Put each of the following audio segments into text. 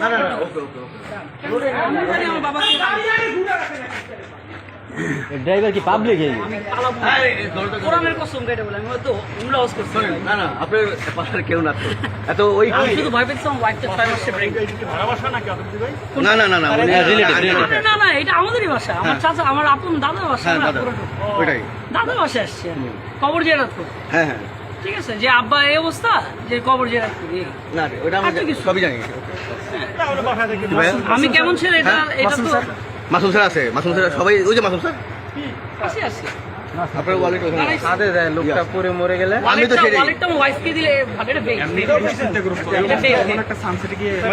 না না না ওকে ওকে ওকে। ড্রাইভার কি পাবলিক এই কোরআনের কসম কেটে বলে আমি হয়তো উমরা হাউস করছি। না না আপনার পাশে কেউ না এত ওই আমি শুধু ভয় পেয়েছিলাম হোয়াইটটা ছয় মাসে ব্রেক না না না না উনি- হ্যাঁ, relative, relative। না না এটা আমাদেরই বাসা আমার চাচা আমার আপন দাদার বাসা হ্যাঁ দাদা। ওইটাই। আসছে। কবর জেরাত হ্যাঁ হ্যাঁ। ঠিক আছে যে আব্বা এই অবস্থা যে কবর জেরাত করি না ওটা আমরা আর তো কিছু। সবই জানি। আমি কেমন ছেলে এটা হ্যাঁ, এটা তো মাসুম স্যার আছে? মাসুম স্যার সবাই ওই যে মাসুম স্যার। আসি আসি। আপনার ওয়ালেট ওখানে আছে। সাথে দেয় লোকটা পরে মরে গেলে। আমি তো সেটাই ওয়ালেটটা আমার ওয়াইফকে দিলে ভালো এটা বেগ এটা বেগ।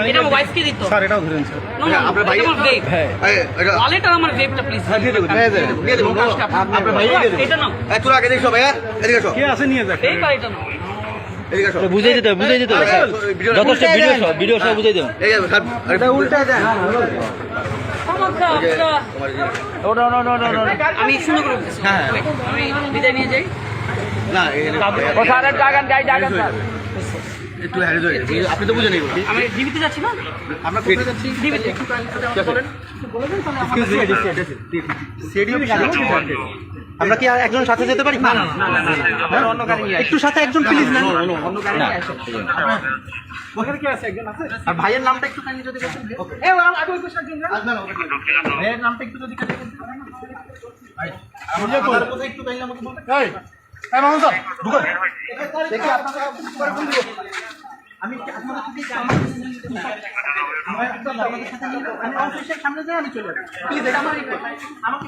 এটা আমার দিত। স্যার এটাও ধরেন স্যার। আপনার ভাই- এটা আমার বেগ। এই, এটা- ওয়ালেট আর আমার বেগটা প্লিজ হ্যাঁ, দিয়ে দেবো, দিয়ে দেবো, আপনার ভাইকে এটা নাও। এই, আগে এদিকে এসো এটা নাও এদিকে এসো। বুঝাই দিতে বুঝাই দিতে যথেষ্ট ভিডিও সহ ভিডিও সহ বুঝাই দেবেন। দেন। আমি হ্যাঁ। আমি বিদায় নিয়ে যাই। না, এই যে, ও স্যার ডাগান গাই ডাগান একটু হ্যারিজ হয়ে গেছে। আপনি তো বুঝেন এগুলো। আমি ডিবিতে যাচ্ছি না? আমরা কোথায় যাচ্ছি? ডিবিতে। আমরা কি আর একজন সাথে যেতে পারি? না না একটু সাথে একজন প্লিজ না আর ভাইয়ের নামটা একটু যদি। ভাইয়ের একটু যদি দিব। আমি কি আপনাদের সাথে। আমি অফিসের সামনে যাই আমি চলে যাব প্লিজ এটা আমার আমাকে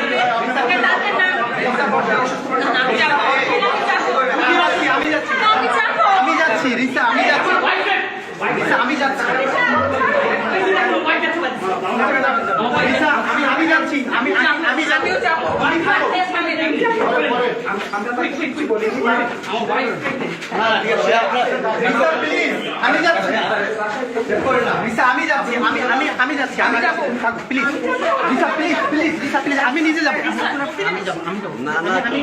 আমি যাচ্ছি আমি যাচ্ছি রিসা আমি যাচ্ছি রিসা আমি যাচ্ছি রিসা আমি আমি যাচ্ছি আমি আমি আমি যাচ্ছি আমি থাকো। রিসা, please, আমি যাচ্ছি আমি যাচ্ছি আমি আমি আমি যাচ্ছি আমি যাব please Risa please please Risa please আমি নিজে যাব আমি যাব আমি যাব না, না, আমি